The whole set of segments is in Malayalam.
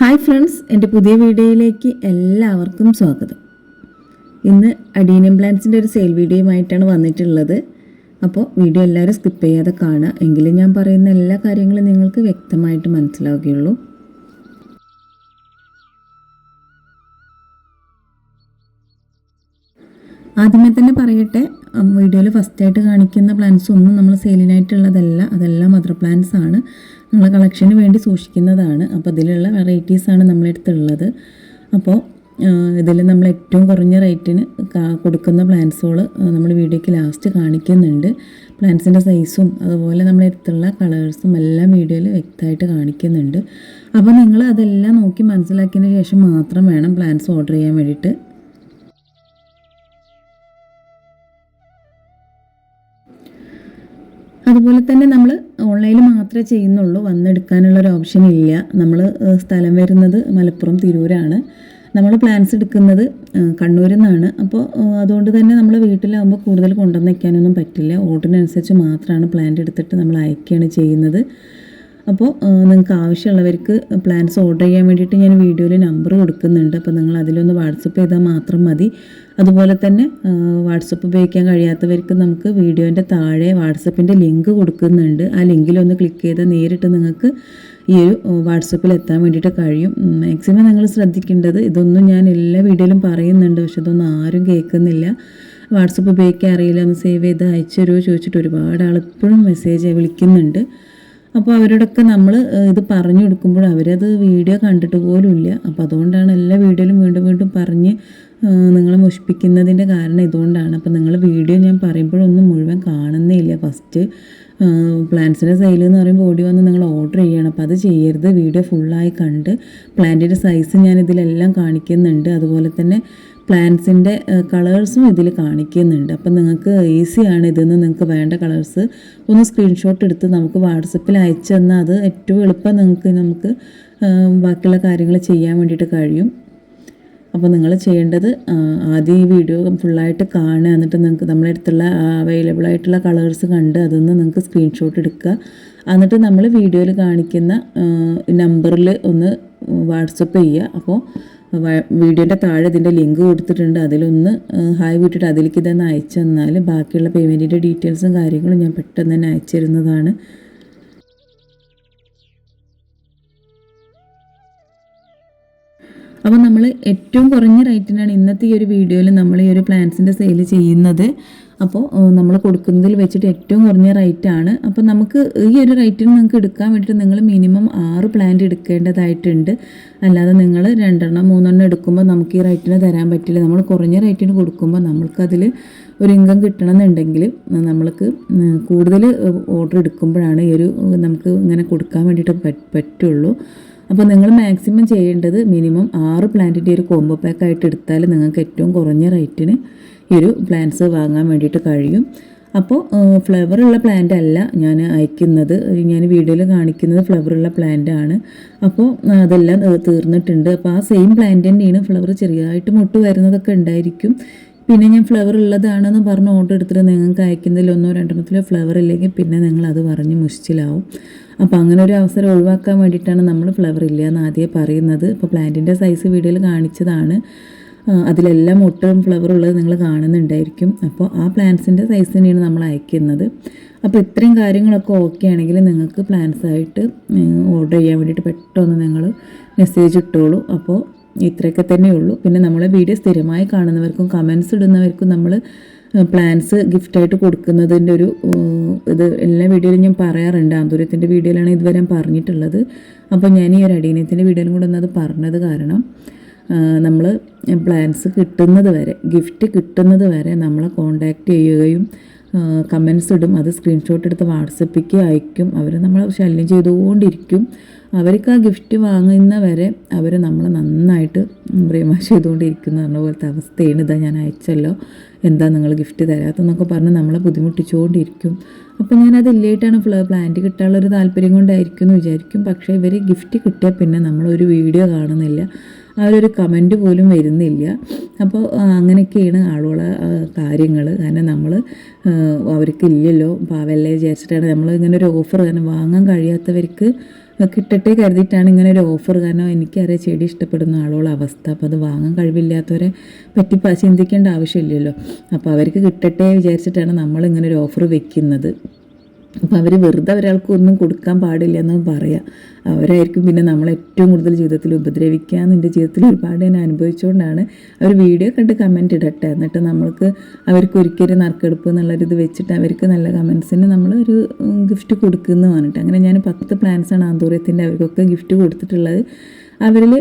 ഹായ് ഫ്രണ്ട്സ് എന്റെ പുതിയ വീഡിയോയിലേക്ക് എല്ലാവർക്കും സ്വാഗതം. ഇന്ന് അഡീനിയം പ്ലാന്റ്സിന്റെ ഒരു സെയിൽ വീഡിയോയുമായിട്ടാണ് വന്നിട്ടുള്ളത്. അപ്പോൾ വീഡിയോ എല്ലാവരും സ്കിപ്പ് ചെയ്യാതെ കാണുക. എങ്കിലും ഞാൻ പറയുന്ന എല്ലാ കാര്യങ്ങളും നിങ്ങൾക്ക് വ്യക്തമായിട്ട് മനസ്സിലാവുകയുള്ളൂ. ആദ്യമേ തന്നെ പറയട്ടെ വീഡിയോയിൽ ഫസ്റ്റായിട്ട് കാണിക്കുന്ന പ്ലാന്റ്സ് ഒന്നും നമ്മൾ സെയിലിനായിട്ടുള്ളതല്ല. അതെല്ലാം മദർ പ്ലാന്റ്സ് ആണ്. നമ്മൾ കളക്ഷന് വേണ്ടി സൂക്ഷിക്കുന്നതാണ്. അപ്പോൾ അതിലുള്ള വെറൈറ്റീസാണ് നമ്മളെടുത്തുള്ളത്. അപ്പോൾ ഇതിൽ നമ്മൾ ഏറ്റവും കുറഞ്ഞ റേറ്റിന് കൊടുക്കുന്ന പ്ലാന്റ്സുകൾ നമ്മൾ വീഡിയോയ്ക്ക് ലാസ്റ്റ് കാണിക്കുന്നുണ്ട്. പ്ലാന്റ്സിന്റെ സൈസും അതുപോലെ നമ്മുടെ അടുത്തുള്ള കളേഴ്സും എല്ലാം വീഡിയോയിൽ വ്യക്തമായിട്ട് കാണിക്കുന്നുണ്ട്. അപ്പോൾ നിങ്ങൾ അതെല്ലാം നോക്കി മനസ്സിലാക്കിയതിന് ശേഷം മാത്രം വേണം പ്ലാന്റ്സ് ഓർഡർ ചെയ്യാൻ വേണ്ടിയിട്ട്. അതുപോലെ തന്നെ നമ്മൾ ഓൺലൈനിൽ മാത്രമേ ചെയ്യുന്നുള്ളൂ. വന്നെടുക്കാനുള്ള ഒരു ഓപ്ഷൻ ഇല്ല. നമ്മൾ സ്ഥലം വരുന്നത് മലപ്പുറം തിരൂരാണ്. നമ്മൾ പ്ലാൻസ് എടുക്കുന്നത് കണ്ണൂരിൽ നിന്നാണ്. അപ്പോൾ അതുകൊണ്ട് തന്നെ നമ്മൾ വീട്ടിലാകുമ്പോൾ കൂടുതൽ കൊണ്ടുവന്ന് വയ്ക്കാനൊന്നും പറ്റില്ല. ഓർഡറിനനുസരിച്ച് മാത്രമാണ് പ്ലാന്റ് എടുത്തിട്ട് നമ്മൾ അയക്കുകയാണ് ചെയ്യുന്നത്. അപ്പോൾ നിങ്ങൾക്ക് ആവശ്യമുള്ളവർക്ക് പ്ലാൻസ് ഓർഡർ ചെയ്യാൻ വേണ്ടിയിട്ട് ഞാൻ വീഡിയോയിൽ നമ്പർ കൊടുക്കുന്നുണ്ട്. അപ്പോൾ നിങ്ങൾ അതിലൊന്ന് വാട്സപ്പ് ചെയ്താൽ മാത്രം മതി. അതുപോലെ തന്നെ വാട്സപ്പ് ഉപയോഗിക്കാൻ കഴിയാത്തവർക്ക് നമുക്ക് വീഡിയോന്റെ താഴെ വാട്സപ്പിന്റെ ലിങ്ക് കൊടുക്കുന്നുണ്ട്. ആ ലിങ്കിലൊന്ന് ക്ലിക്ക് ചെയ്താൽ നേരിട്ട് നിങ്ങൾക്ക് ഈ ഒരു വാട്സപ്പിൽ എത്താൻ വേണ്ടിയിട്ട് കഴിയും. മാക്സിമം നിങ്ങൾ ശ്രദ്ധിക്കേണ്ടത് ഇതൊന്നും ഞാൻ എല്ലാ വീഡിയോയിലും പറയുന്നുണ്ട് പക്ഷെ ഇതൊന്നും ആരും കേൾക്കുന്നില്ല. വാട്സപ്പ് ഉപയോഗിക്കാൻ അറിയില്ല ഒന്ന് സേവ് ചെയ്ത് അയച്ചു ചോദിച്ചിട്ട് ഒരുപാട് ആൾ ഇപ്പോഴും മെസ്സേജ് വിളിക്കുന്നുണ്ട്. അപ്പോൾ അവരോടൊക്കെ നമ്മൾ ഇത് പറഞ്ഞു കൊടുക്കുമ്പോൾ അവരത് വീഡിയോ കണ്ടിട്ട് പോലും ഇല്ല അപ്പോൾ അതുകൊണ്ടാണ് എല്ലാ വീഡിയോയിലും വീണ്ടും വീണ്ടും പറഞ്ഞ് നിങ്ങളെ മുഷിപ്പിക്കുന്നതിന്റെ കാരണം ഇതുകൊണ്ടാണ്. അപ്പോൾ നിങ്ങൾ വീഡിയോ ഞാൻ പറയുമ്പോഴൊന്നും മുഴുവൻ കാണുന്നേ ഇല്ല ഫസ്റ്റ് പ്ലാന്റ്സിന്റെ സെയിൽ എന്ന് പറയുമ്പോൾ ഓടി വന്ന് നിങ്ങൾ ഓർഡർ ചെയ്യണം. അപ്പോൾ അത് ചെയ്യരുത്. വീഡിയോ ഫുള്ളായി കണ്ട് പ്ലാന്റിന്റെ സൈസ് ഞാൻ ഇതിലെല്ലാം കാണിക്കുന്നുണ്ട്. അതുപോലെ തന്നെ പ്ലാന്റ്സിന്റെ കളേഴ്സും ഇതിൽ കാണിക്കുന്നുണ്ട്. അപ്പം നിങ്ങൾക്ക് ഈസിയാണ് ഇതെന്ന് നിങ്ങൾക്ക് വേണ്ട കളേഴ്സ് ഒന്ന് സ്ക്രീൻഷോട്ട് എടുത്ത് നമുക്ക് വാട്സപ്പിൽ അയച്ചു തന്നാൽ അത് ഏറ്റവും എളുപ്പം നിങ്ങൾക്ക് നമുക്ക് ബാക്കിയുള്ള കാര്യങ്ങൾ ചെയ്യാൻ വേണ്ടിയിട്ട് കഴിയും. അപ്പോൾ നിങ്ങൾ ചെയ്യേണ്ടത് ആദ്യം ഈ വീഡിയോ ഫുള്ളായിട്ട് കാണുക. എന്നിട്ട് നിങ്ങൾക്ക് നമ്മുടെ അടുത്തുള്ള അവൈലബിൾ ആയിട്ടുള്ള കളേഴ്സ് കണ്ട് അതൊന്ന് നിങ്ങൾക്ക് സ്ക്രീൻഷോട്ട് എടുക്കുക. എന്നിട്ട് നമ്മൾ വീഡിയോയിൽ കാണിക്കുന്ന നമ്പറിൽ ഒന്ന് വാട്സപ്പ് ചെയ്യുക. അപ്പോൾ വീഡിയോന്റെ താഴെ ഇതിന്റെ ലിങ്ക് കൊടുത്തിട്ടുണ്ട്. അതിലൊന്ന് ഹായ് വിട്ടിട്ട് അതിലേക്ക് ഇതൊന്ന് അയച്ചു തന്നാൽ ബാക്കിയുള്ള പേയ്മെന്റിന്റെ ഡീറ്റെയിൽസും കാര്യങ്ങളും ഞാൻ പെട്ടെന്ന് തന്നെ അയച്ചു തരുന്നതാണ്. അപ്പോൾ നമ്മൾ ഏറ്റവും കുറഞ്ഞ റേറ്റിനാണ് ഇന്നത്തെ ഈ ഒരു വീഡിയോയിൽ നമ്മൾ ഈ ഒരു പ്ലാന്റ്സിന്റെ സെയിൽ ചെയ്യുന്നത്. അപ്പോൾ നമ്മൾ കൊടുക്കുന്നതിൽ വെച്ചിട്ട് ഏറ്റവും കുറഞ്ഞ റേറ്റാണ് അപ്പോൾ നമുക്ക് ഈ ഒരു റേറ്റിന് നിങ്ങൾക്ക് എടുക്കാൻ വേണ്ടിയിട്ട് നിങ്ങൾ മിനിമം ആറ് പ്ലാന്റ് എടുക്കേണ്ടതായിട്ടുണ്ട്. അല്ലാതെ നിങ്ങൾ രണ്ടെണ്ണം മൂന്നെണ്ണം എടുക്കുമ്പോൾ നമുക്ക് ഈ റേറ്റിന് തരാൻ പറ്റില്ല. നമ്മൾ കുറഞ്ഞ റേറ്റിന് കൊടുക്കുമ്പോൾ നമ്മൾക്കതിൽ ഒരു ഇൻകം കിട്ടണമെന്നുണ്ടെങ്കിൽ നമ്മൾക്ക് കൂടുതൽ ഓർഡർ എടുക്കുമ്പോഴാണ് ഈ ഒരു നമുക്ക് ഇങ്ങനെ കൊടുക്കാൻ വേണ്ടിയിട്ട് പറ്റുള്ളൂ. അപ്പോൾ നിങ്ങൾ മാക്സിമം ചെയ്യേണ്ടത് മിനിമം ആറ് പ്ലാന്റിന്റെ ഒരു കോംബോ പാക്ക് ആയിട്ട് എടുത്താൽ നിങ്ങൾക്ക് ഏറ്റവും കുറഞ്ഞ റേറ്റിന് ഈ ഒരു പ്ലാന്റ്സ് വാങ്ങാൻ വേണ്ടിയിട്ട് കഴിയും. അപ്പോൾ ഫ്ലവറുള്ള പ്ലാന്റ് അല്ല ഞാൻ അയക്കുന്നത്. ഞാൻ വീഡിയോയിൽ കാണിക്കുന്നത് ഫ്ലവറുള്ള പ്ലാന്റ് ആണ്. അപ്പോൾ അതെല്ലാം തീർന്നിട്ടുണ്ട്. അപ്പോൾ ആ സെയിം പ്ലാന്റ് തന്നെയാണ് ഫ്ലവർ ചെറിയതായിട്ട് മുട്ട് വരുന്നതൊക്കെ ഉണ്ടായിരിക്കും. പിന്നെ ഞാൻ ഫ്ലവർ ഉള്ളതാണെന്ന് പറഞ്ഞ് ഓർഡർ എടുത്തിട്ട് നിങ്ങൾക്ക് അയക്കുന്നതിൽ ഒന്നോ രണ്ടെണ്ണത്തിലോ ഫ്ലവർ ഇല്ലെങ്കിൽ പിന്നെ നിങ്ങൾ അത് പറഞ്ഞ് മുഷിച്ചിലാവും. അപ്പോൾ അങ്ങനെ ഒരു അവസരം ഒഴിവാക്കാൻ വേണ്ടിയിട്ടാണ് നമ്മൾ ഫ്ലവർ ഇല്ല എന്ന് ആദ്യം പറയുന്നത്. ഇപ്പോൾ പ്ലാന്റിന്റെ സൈസ് വീഡിയോയിൽ കാണിച്ചതാണ്. അതിലെല്ലാം ഒട്ടും ഫ്ലവർ ഉള്ളത് നിങ്ങൾ കാണുന്നുണ്ടായിരിക്കും. അപ്പോൾ ആ പ്ലാന്റ്സിന്റെ സൈസ് തന്നെയാണ് നമ്മൾ അയക്കുന്നത്. അപ്പോൾ ഇത്രയും കാര്യങ്ങളൊക്കെ ഓക്കെ ആണെങ്കിൽ നിങ്ങൾക്ക് പ്ലാന്റ്സ് ആയിട്ട് ഓർഡർ ചെയ്യാൻ വേണ്ടിയിട്ട് പെട്ടെന്ന് നിങ്ങൾ മെസ്സേജ് ഇട്ടോളൂ. അപ്പോൾ ഇത്രയൊക്കെ തന്നെയുള്ളൂ. പിന്നെ നമ്മളെ വീഡിയോ സ്ഥിരമായി കാണുന്നവർക്കും കമൻസ് ഇടുന്നവർക്കും നമ്മൾ പ്ലാൻസ് ഗിഫ്റ്റായിട്ട് കൊടുക്കുന്നതിന്റെ ഒരു ഇത് എല്ലാ വീഡിയോയിലും ഞാൻ പറയാറുണ്ട്. ആന്തൂര്യത്തിന്റെ വീഡിയോയിലാണ് ഇതുവരെ ഞാൻ പറഞ്ഞിട്ടുള്ളത്. അപ്പോൾ ഞാൻ ഈ ഒരു അടീനത്തിന്റെ വീഡിയോയിലും കൂടെ ഒന്നത് പറഞ്ഞത് കാരണം നമ്മൾ പ്ലാൻസ് കിട്ടുന്നത് വരെ ഗിഫ്റ്റ് കിട്ടുന്നത് വരെ നമ്മളെ കോണ്ടാക്റ്റ് ചെയ്യുകയും കമൻസ് ഇടും. അത് സ്ക്രീൻഷോട്ട് എടുത്ത് വാട്സപ്പിക്ക് അയക്കും. അവർ നമ്മളെ ശല്യം ചെയ്തുകൊണ്ടിരിക്കും. അവർക്ക് ആ ഗിഫ്റ്റ് വാങ്ങുന്ന വരെ അവർ നമ്മൾ നന്നായിട്ട് ബ്രേമാഷ് ചെയ്തുകൊണ്ടിരിക്കുന്ന പറഞ്ഞ പോലത്തെ അവസ്ഥയാണ് ഇതാ ഞാൻ അയച്ചല്ലോ. എന്താ നിങ്ങൾ ഗിഫ്റ്റ് തരാത്തെന്നൊക്കെ പറഞ്ഞ് നമ്മളെ ബുദ്ധിമുട്ടിച്ചുകൊണ്ടിരിക്കും. അപ്പോൾ ഞാനത് ഇല്ലായിട്ടാണ് ഫ്ലോ പ്ലാന്റ് കിട്ടാനുള്ളൊരു താല്പര്യം കൊണ്ടായിരിക്കും എന്ന് വിചാരിക്കും. പക്ഷേ ഇവർ ഗിഫ്റ്റ് കിട്ടിയാൽ പിന്നെ നമ്മളൊരു വീഡിയോ കാണുന്നില്ല. അവരൊരു കമന്റ് പോലും വരുന്നില്ല. അപ്പോൾ അങ്ങനെയൊക്കെയാണ് ആളുകളെ കാര്യങ്ങൾ കാരണം നമ്മൾ അവർക്ക് ഇല്ലല്ലോ. പാവല്ലേ വിചാരിച്ചിട്ടാണ് നമ്മൾ ഇങ്ങനെ ഒരു ഓഫർ കാരണം വാങ്ങാൻ കഴിയാത്തവർക്ക് കിട്ടട്ടെ കരുതിയിട്ടാണ് ഇങ്ങനെ ഒരു ഓഫർ കാരണം എനിക്കറിയാം ചെടി ഇഷ്ടപ്പെടുന്ന ആളുകളുടെ അവസ്ഥ. അപ്പോൾ അത് വാങ്ങാൻ കഴിവില്ലാത്തവരെ പറ്റി ചിന്തിക്കേണ്ട ആവശ്യമില്ലല്ലോ. അപ്പോൾ അവർക്ക് കിട്ടട്ടെ വിചാരിച്ചിട്ടാണ് നമ്മൾ ഇങ്ങനെ ഒരു ഓഫർ വെക്കുന്നത്. അപ്പോൾ അവർ വെറുതെ ഒരാൾക്ക് ഒന്നും കൊടുക്കാൻ പാടില്ല എന്ന് പറയാം. അവരായിരിക്കും പിന്നെ നമ്മൾ ഏറ്റവും കൂടുതൽ ജീവിതത്തിൽ ഉപദ്രവിക്കുക എന്റെ ജീവിതത്തിൽ ഒരുപാട് ഞാൻ അനുഭവിച്ചുകൊണ്ടാണ് അവർ വീഡിയോ കണ്ട് കമന്റ് ഇടട്ടെ. എന്നിട്ട് നമ്മൾക്ക് അവർക്ക് ഒരിക്കലും നറുക്കെടുപ്പ് എന്നുള്ളൊരിത് വെച്ചിട്ട് അവർക്ക് നല്ല കമൻസിന് നമ്മൾ ഒരു ഗിഫ്റ്റ് കൊടുക്കുന്നു പറഞ്ഞിട്ട്. അങ്ങനെ ഞാൻ പത്ത് പ്ലാൻസാണ് ആന്തൂര്യത്തിന്റെ അവർക്കൊക്കെ ഗിഫ്റ്റ് കൊടുത്തിട്ടുള്ളത്. അവരിൽ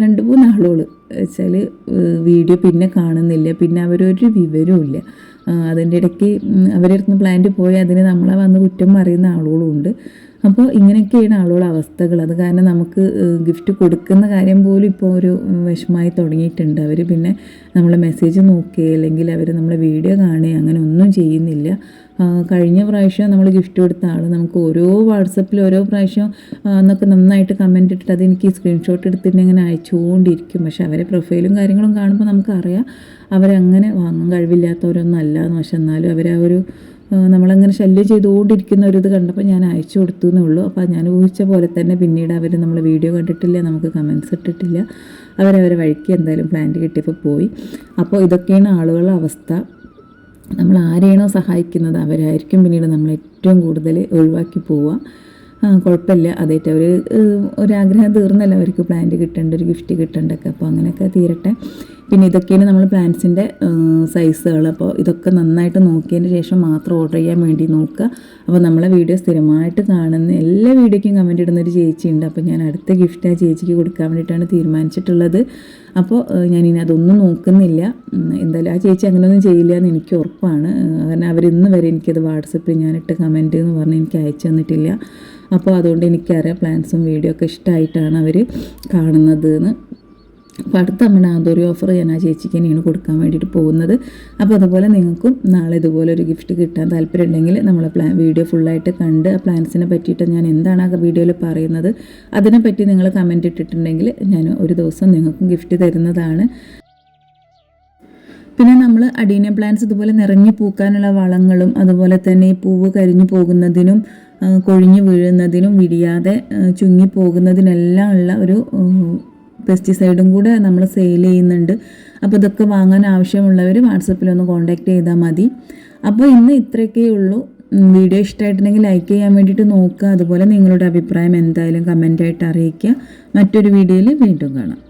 രണ്ട് മൂന്ന് ആളുകൾ വെച്ചാൽ വീഡിയോ പിന്നെ കാണുന്നില്ല. പിന്നെ അവരൊരു വിവരവും ഇല്ല. ആ, അതിന്റെ ഇടയ്ക്ക് അവരുടെ അടുത്ത് പ്ലാന്റ് പോയി. അതിന് നമ്മളെ വന്ന് കുറ്റം പറയുന്ന ആളുകളും ഉണ്ട്. അപ്പോൾ ഇങ്ങനെയൊക്കെയാണ് ആളുകളുടെ അവസ്ഥകൾ. അത് കാരണം നമുക്ക് ഗിഫ്റ്റ് കൊടുക്കുന്ന കാര്യം പോലും ഇപ്പോൾ ഒരു വിഷമമായി തുടങ്ങിയിട്ടുണ്ട്. അവർ പിന്നെ നമ്മളെ മെസ്സേജ് നോക്കുക അല്ലെങ്കിൽ അവർ നമ്മളെ വീഡിയോ കാണുക അങ്ങനെ ഒന്നും ചെയ്യുന്നില്ല. കഴിഞ്ഞ പ്രാവശ്യം നമ്മൾ ഗിഫ്റ്റ് കൊടുത്ത ആൾ നമുക്ക് ഓരോ വാട്സപ്പിൽ ഓരോ പ്രാവശ്യം എന്നൊക്കെ നന്നായിട്ട് കമന്റ് ഇട്ടിട്ട് അതെനിക്ക് സ്ക്രീൻഷോട്ട് എടുത്തിട്ട് ഇങ്ങനെ അയച്ചുകൊണ്ടിരിക്കും. പക്ഷെ അവരെ പ്രൊഫൈലും കാര്യങ്ങളും കാണുമ്പോൾ നമുക്കറിയാം അവരങ്ങനെ വാങ്ങാൻ കഴിവില്ലാത്തവരൊന്നും അല്ല എന്ന്. പക്ഷെ എന്നാലും അവർ ആ ഒരു നമ്മളങ്ങനെ ശല്യം ചെയ്തുകൊണ്ടിരിക്കുന്ന ഒരു ഇത് കണ്ടപ്പോൾ ഞാൻ അയച്ചു കൊടുത്തു എന്നേ ഉള്ളൂ. അപ്പോൾ ഞാൻ ഊഹിച്ച പോലെ തന്നെ പിന്നീട് അവർ നമ്മൾ വീഡിയോ കണ്ടിട്ടില്ല നമുക്ക് കമൻസ് ഇട്ടിട്ടില്ല. അവരവരെ വഴിക്ക് എന്തായാലും പ്ലാന്റ് കിട്ടിയപ്പോൾ പോയി. അപ്പോൾ ഇതൊക്കെയാണ് ആളുകളുടെ അവസ്ഥ. നമ്മൾ ആരെയാണോ സഹായിക്കുന്നത് അവരായിരിക്കും പിന്നീട് നമ്മൾ ഏറ്റവും കൂടുതൽ ഒഴിവാക്കി പോവുക. ആ, കുഴപ്പമില്ല. അതായിട്ട് അവർ ഒരാഗ്രഹം തീർന്നല്ല. അവർക്ക് പ്ലാന്റ് കിട്ടേണ്ട ഒരു ഗിഫ്റ്റ് കിട്ടേണ്ടൊക്കെ അപ്പോൾ അങ്ങനെയൊക്കെ തീരട്ടെ. പിന്നെ ഇതൊക്കെയാണ് നമ്മൾ പ്ലാന്റ്സിന്റെ സൈസുകൾ അപ്പോൾ ഇതൊക്കെ നന്നായിട്ട് നോക്കിയതിന് ശേഷം മാത്രം ഓർഡർ ചെയ്യാൻ വേണ്ടി നോക്കുക. അപ്പോൾ നമ്മളെ വീഡിയോ സ്ഥിരമായിട്ട് കാണുന്ന എല്ലാ വീഡിയോയ്ക്കും കമന്റ് ഇടുന്ന ഒരു ചേച്ചിയുണ്ട്. അപ്പോൾ ഞാൻ അടുത്ത ഗിഫ്റ്റ് ആ ചേച്ചിക്ക് കൊടുക്കാൻ വേണ്ടിയിട്ടാണ് തീരുമാനിച്ചിട്ടുള്ളത്. അപ്പോൾ ഞാനിനി അതൊന്നും നോക്കുന്നില്ല. എന്തായാലും ആ ചേച്ചി അങ്ങനെയൊന്നും ചെയ്യില്ല എന്ന് എനിക്ക് ഉറപ്പാണ്. കാരണം അവരിന്ന് വരെ എനിക്കത് വാട്സപ്പിൽ ഞാനിട്ട് കമന്റ് എന്ന് പറഞ്ഞ് എനിക്ക് അയച്ചു തന്നിട്ടില്ല. അപ്പോൾ അതുകൊണ്ട് എനിക്കറിയാം പ്ലാൻസും വീഡിയോ ഒക്കെ ഇഷ്ടമായിട്ടാണ് അവർ കാണുന്നത് എന്ന് അപ്പോൾ അടുത്ത തവണ അതൊരു ഓഫർ ഞാൻ ആ ചേച്ചിക്ക് തന്നെയാണ് കൊടുക്കാൻ വേണ്ടിയിട്ട് പോകുന്നത്. അപ്പോൾ അതുപോലെ നിങ്ങൾക്കും നാളെ ഇതുപോലെ ഒരു ഗിഫ്റ്റ് കിട്ടാൻ താല്പര്യം ഉണ്ടെങ്കിൽ നമ്മളെ പ്ലാൻ വീഡിയോ ഫുള്ളായിട്ട് കണ്ട് ആ പ്ലാൻസിനെ പറ്റിയിട്ട് ഞാൻ എന്താണ് ആ വീഡിയോയിൽ പറയുന്നത് അതിനെപ്പറ്റി നിങ്ങൾ കമന്റ് ഇട്ടിട്ടുണ്ടെങ്കിൽ ഞാൻ ഒരു ദിവസം നിങ്ങൾക്കും ഗിഫ്റ്റ് തരുന്നതാണ്. പിന്നെ നമ്മൾ അഡീനിയ പ്ലാന്റ്സ് ഇതുപോലെ നിറഞ്ഞു പൂക്കാനുള്ള വളങ്ങളും അതുപോലെ തന്നെ ഈ പൂവ് കരിഞ്ഞു പോകുന്നതിനും കൊഴിഞ്ഞു വീഴുന്നതിനും വിരിയാതെ ചുങ്ങിപ്പോകുന്നതിനെല്ലാം ചുങ്ങി പോകുന്നതിനെല്ലാം ഉള്ള ഒരു പെസ്റ്റിസൈഡും കൂടെ നമ്മൾ സെയിൽ ചെയ്യുന്നുണ്ട്. അപ്പോൾ ഇതൊക്കെ വാങ്ങാൻ ആവശ്യമുള്ളവർ വാട്സപ്പിലൊന്ന് കോൺടാക്റ്റ് ചെയ്താൽ മതി. അപ്പോൾ ഇന്ന് ഇത്രയൊക്കെ ഉള്ളൂ. വീഡിയോ ഇഷ്ടമായിട്ടുണ്ടെങ്കിൽ ലൈക്ക് ചെയ്യാൻ വേണ്ടിയിട്ട് നോക്കുക. അതുപോലെ നിങ്ങളുടെ അഭിപ്രായം എന്തായാലും കമന്റായിട്ട് അറിയിക്കുക. മറ്റൊരു വീഡിയോയിൽ വീണ്ടും കാണാം.